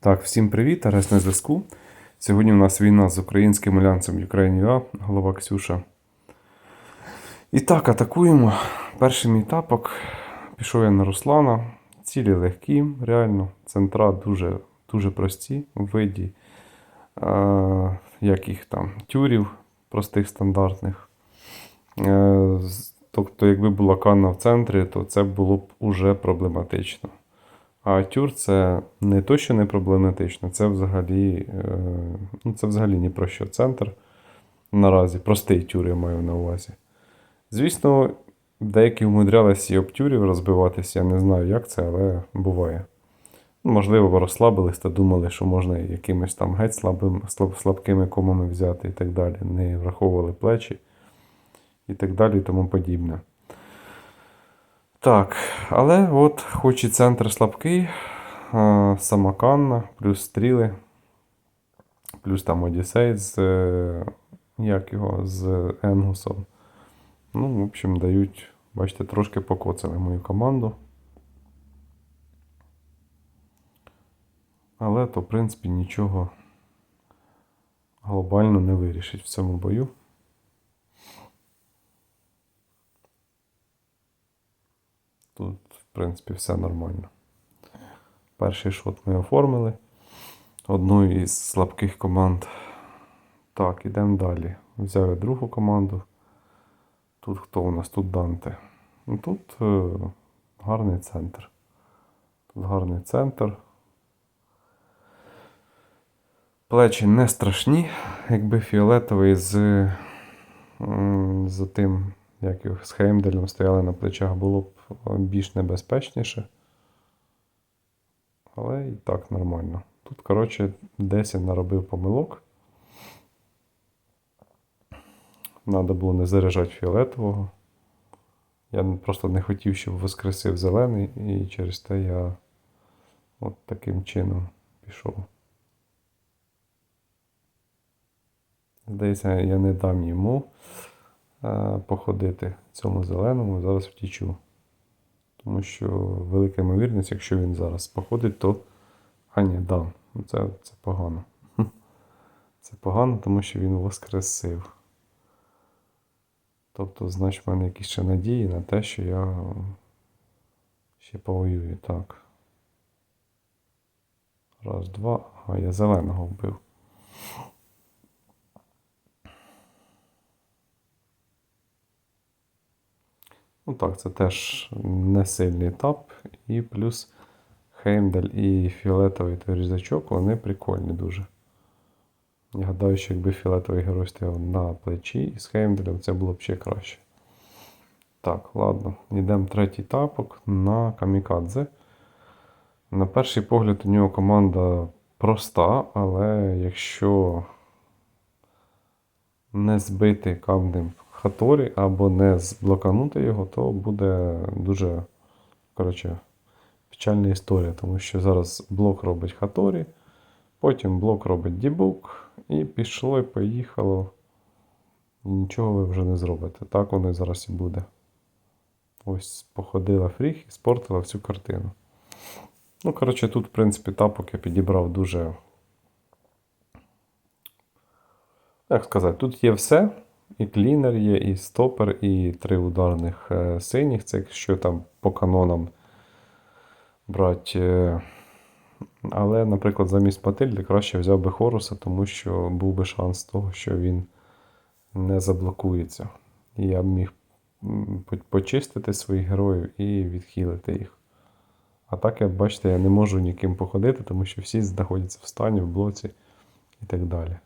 Так, всім привіт, Арес на зв'язку. Сьогодні у нас війна з українським альянсом Ukraine.ua, голова Ксюша. І так, атакуємо. Перший мій тапок. Пішов я на Руслана. Цілі легкі, реально. Центра дуже, дуже прості у виді е, яких там тюрів простих стандартних. Е, тобто, якби була канна в центрі, то це було б уже проблематично. А тюр це не то, що не проблематично, це взагалі, е, ну, це взагалі ні про що. Центр наразі, простий тюр я маю на увазі. Звісно, деякі вмудрялися і об тюрів розбиватися, я не знаю, як це, але буває. Можливо, розслабились та думали, що можна якимись там геть слабим, слаб, слабкими комами взяти і так далі. Не враховували плечі і так далі і тому подібне. Так, але от, хоч і центр слабкий, а, сама Канна, плюс стріли, плюс там Одіссей з, е, як його, з Енгусом. Ну, в общем, дають, бачите, трошки покоцали мою команду. Але то, в принципі, нічого глобально не вирішить в цьому бою. Тут, в принципі, все нормально. Перший шот ми оформили. Одну із слабких команд. Так, ідемо далі. Взяв я другу команду. Тут хто у нас? Тут Данте. Ну, Тут е, гарний центр. Тут гарний центр. Плечі не страшні, якби фіолетовий з, з тим, як його з Хеймделем стояли на плечах, було б більш небезпечніше. Але і так нормально. Тут, коротше, десь я наробив помилок. Надо було не заряджати фіолетового. Я просто не хотів, щоб воскресив зелений, і через те я от таким чином пішов. Здається, я не дам йому е, походити цьому зеленому, зараз втічу. Тому що велика ймовірність, якщо він зараз походить, то. А ні. Ну, Це, це погано. Це погано, тому що він воскресив. Тобто, значить, в мене якісь ще надії на те, що я ще повоюю. Так. Раз, два. А я зеленого вбив. Ну так, це теж не сильний етап. І плюс Хеймдель і фіолетовий той різачок, вони прикольні дуже. Я гадаю, що якби фіолетовий герой стояв на плечі із Хеймделем, це було б ще краще. Так, ладно, йдемо третій тапок на Камікадзе. На перший погляд у нього команда проста, але якщо не збити камнем Хаторі або не зблоканути його, то буде дуже коротше, печальна історія, тому що зараз блок робить Хаторі, потім блок робить Дібук, і пішло і поїхало. Нічого ви вже не зробите. Так воно і зараз і буде. Ось походила фріг і спортила всю картину. Ну, коротше, тут, в принципі, тапок я підібрав дуже. Як сказати, тут є все. І клінер є, і стопер, і три ударних е, синіх. Це якщо там по канонам брати. е, Але, наприклад, замість Матильди краще взяв би Хоруса, тому що був би шанс того, що він не заблокується. І я б міг почистити своїх героїв і відхилити їх. А так, як бачите, я не можу ніким походити, тому що всі знаходяться в стані, в блоці і так далі.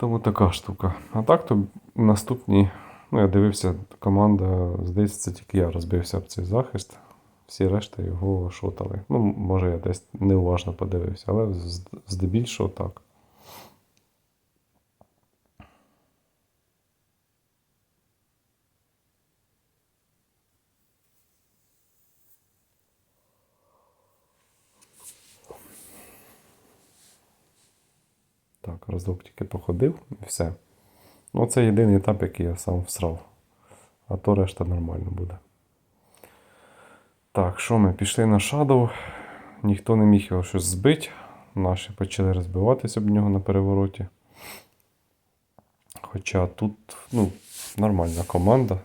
Тому така штука. А так то наступні, ну я дивився, команда, здається, це тільки я розбився об цей захист. Всі решта його шотали. Ну, може, я десь неуважно подивився, але здебільшого так. Так, разок тільки походив і все. Ну, це єдиний етап, який я сам всрав. А то решта нормально буде. Так, що ми? Пішли на Shadow. ніхто не міг його щось збити. Наші почали розбиватися об нього на перевороті. Хоча тут ну, нормальна команда.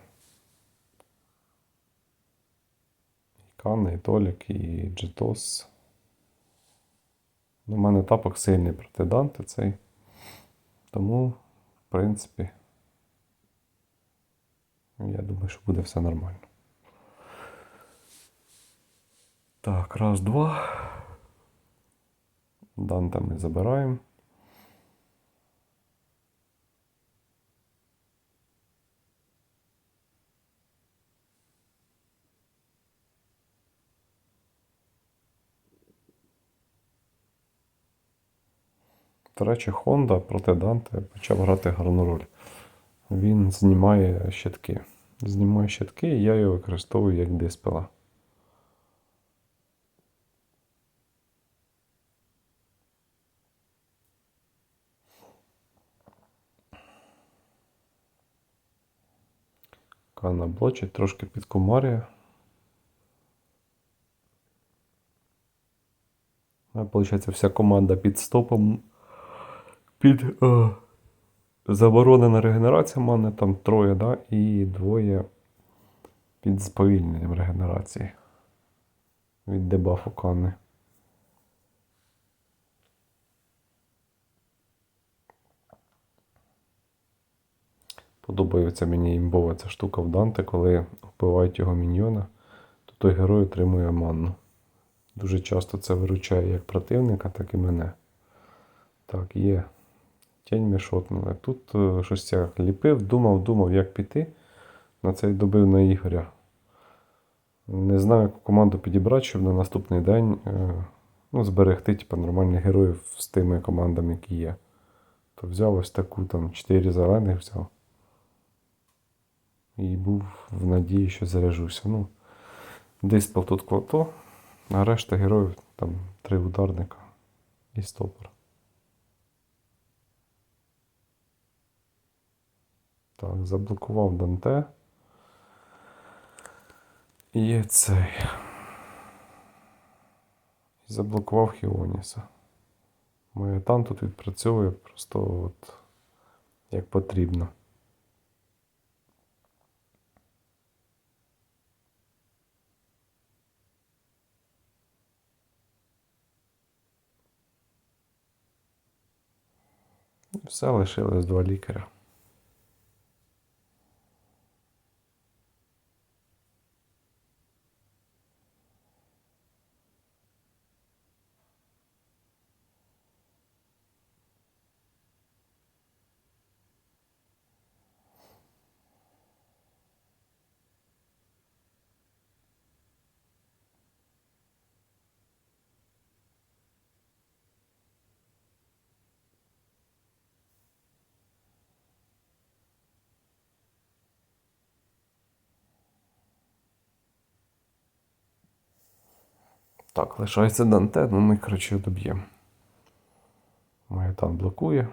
І Кане, і Толік, і Джетос. У мене тапок сильний проти Данте цей. Тому, в принципі, я думаю, що буде все нормально. Так, раз, два. Данта ми забираємо. До речі, Honda проти Данте почав грати гарну роль. Він знімає щитки. Знімає щитки, і я його використовую як диспела. Кана блочить, трошки підкумарює. Виходить, вся команда під стопом. Під е, заборонена регенерація в мене там троє, да, і двоє під сповільненням регенерації. Від дебафу Кани. Подобається мені імбова ця штука в Данте, коли вбивають його міньйона, то той герой отримує манну. Дуже часто це виручає як противника, так і мене. Так, є. Тінь ми шотнули. Тут е, щось я ліпив, думав, думав, як піти. На цей добив на Ігоря. Не знаю, яку команду підібрати, щоб на наступний день е, ну, зберегти типу, нормальних героїв з тими командами, які є. То взяв ось таку там 4 зелених взяв. І був в надії, що заряжуся. Ну, диспел тут клото, а решта героїв там три ударника і стопор. Так, заблокував Данте. І цей. І заблокував Хіоніса. Тан тут відпрацьовує просто от як потрібно. Все лишилось два лікаря. Так, лишається Данте, ну ми, коротше, доб'ємо. Маятан блокує.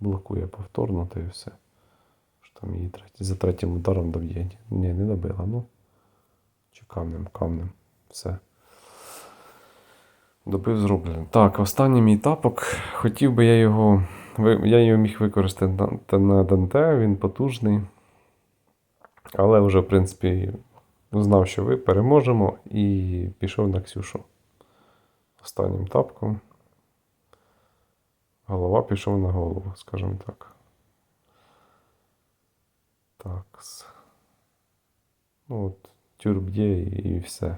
Блокує повторно, та і все. Що там її третій, за третім ударом доб'є. Ні, не добила, ну. Чи камнем, камнем. Все. Добив зроблено. Так, останній мій тапок. Хотів би я його. Я його міг використати на- та на Данте, він потужний. Але вже, в принципі, знав, що ви переможемо, і пішов на Ксюшу. Останнім тапком. Голова пішов на голову, скажімо так. Так. Ну, от, тюр б'є і, все.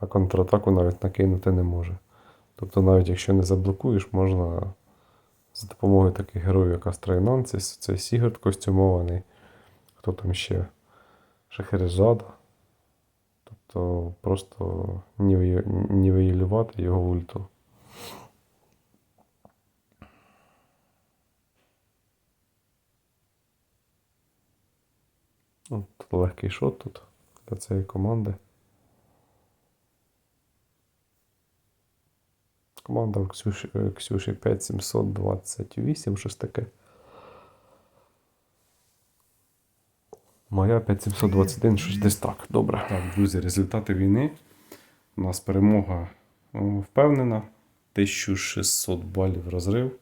А контратаку навіть накинути не може. Тобто, навіть якщо не заблокуєш, можна за допомогою таких героїв, як Астрайнанцис, це Сігурд костюмований, хто там ще Шахерезада. Тобто просто нівелювати його ульту. Ну, тут легкий шот тут для цієї команди. Команда Ксюші 5728, щось таке. Моя 5721, щось десь так. Добре. Так, друзі, результати війни. У нас перемога впевнена. 1600 балів розрив.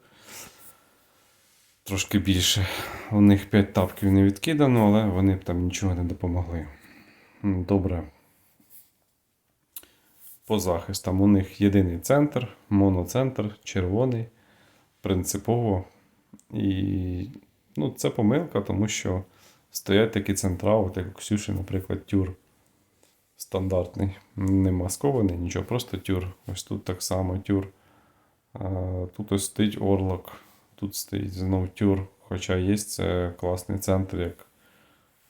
Трошки більше. У них 5 тапків не відкидано, але вони б там нічого не допомогли. Добре. По захистам у них єдиний центр, моноцентр, червоний, принципово. І ну, це помилка, тому що стоять такі центра, от як у Ксюші, наприклад, тюр стандартний, не маскований, нічого, просто тюр. Ось тут так само тюр. Тут ось стоїть орлок, тут стоїть знову тюр. Хоча є це класний центр, як,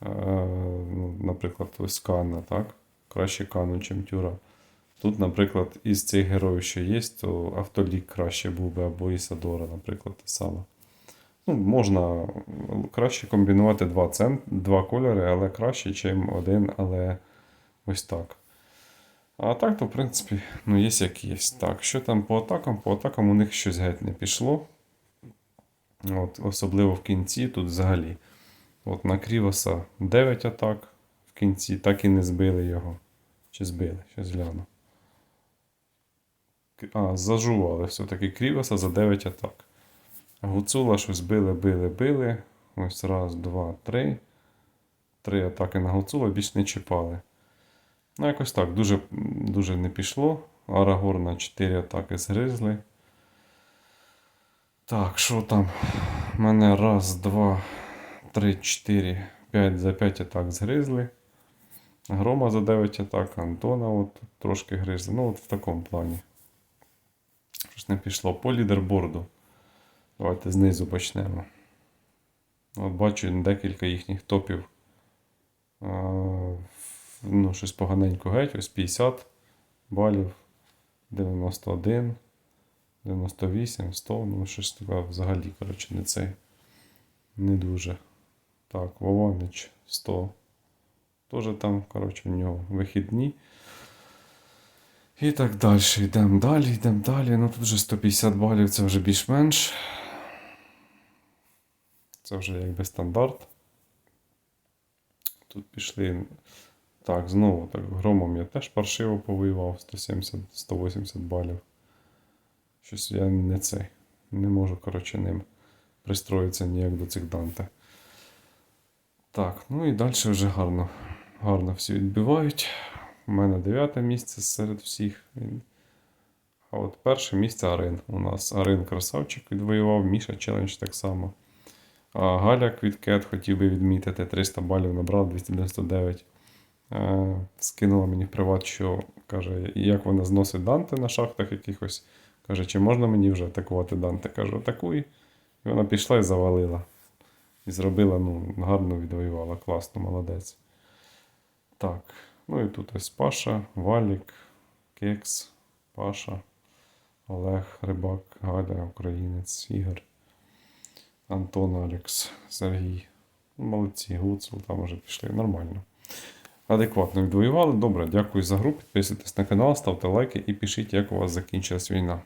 ну, наприклад, ось Канна, так? Краще Кану, ніж тюра. Тут, наприклад, із цих героїв, що є, то автолік краще був би, або Ісадора, наприклад, те саме. Ну, можна краще комбінувати два, цент, два кольори, але краще, ніж один, але ось так. А так, то, в принципі, ну, є як є. Так, що там по атакам? По атакам у них щось геть не пішло. От, особливо в кінці, тут взагалі. От на Крівоса 9 атак в кінці, так і не збили його. Чи збили? Щось гляну. А, зажували все-таки Крівоса за 9 атак. Гуцула щось били, били, били. Ось раз, два, три. Три атаки на Гуцула більш не чіпали. Ну, якось так, дуже, дуже не пішло. Арагор на 4 атаки згризли. Так, що там? У мене раз, два, три, чотири, п'ять за 5 атак згризли. Грома за 9 атак, Антона от трошки гризли. Ну, от в такому плані. Щось не пішло. По лідерборду. Давайте знизу почнемо. От бачу декілька їхніх топів. Ну, щось поганенько геть, ось 50 балів, 91, 98, 100, ну щось таке взагалі, коротше, не цей. Не дуже. Так, Вованич 100. Теж там, коротше, у нього вихідні. І так далі. Йдемо далі, йдемо далі. Ну тут вже 150 балів, це вже більш-менш. Це вже якби стандарт. Тут пішли. Так, знову так, громом я теж паршиво повоював 170-180 балів. Щось я не цей. Не можу, коротше, ним пристроїтися ніяк до цих Данте. Так, ну і далі вже гарно. Гарно всі відбивають. У мене дев'яте місце серед всіх. А от перше місце Арин. У нас Арин красавчик відвоював, Міша челендж так само. Галя Квіткет хотів би відмітити 300 балів набрав 299. Е, скинула мені в приват, що каже, як вона зносить Данте на шахтах якихось. Каже, чи можна мені вже атакувати Данте? Кажу, атакуй. І вона пішла і завалила. І зробила, ну, гарно відвоювала, класно, молодець. Так, ну і тут ось Паша, Валік, Кекс, Паша, Олег, Рибак, Галя, Українець, Ігор, Антон, Алекс, Сергій. Молодці, Гуцул, там вже пішли нормально. Адекватно відвоювали. Добре, дякую за гру. Підписуйтесь на канал, ставте лайки і пишіть, як у вас закінчилась війна.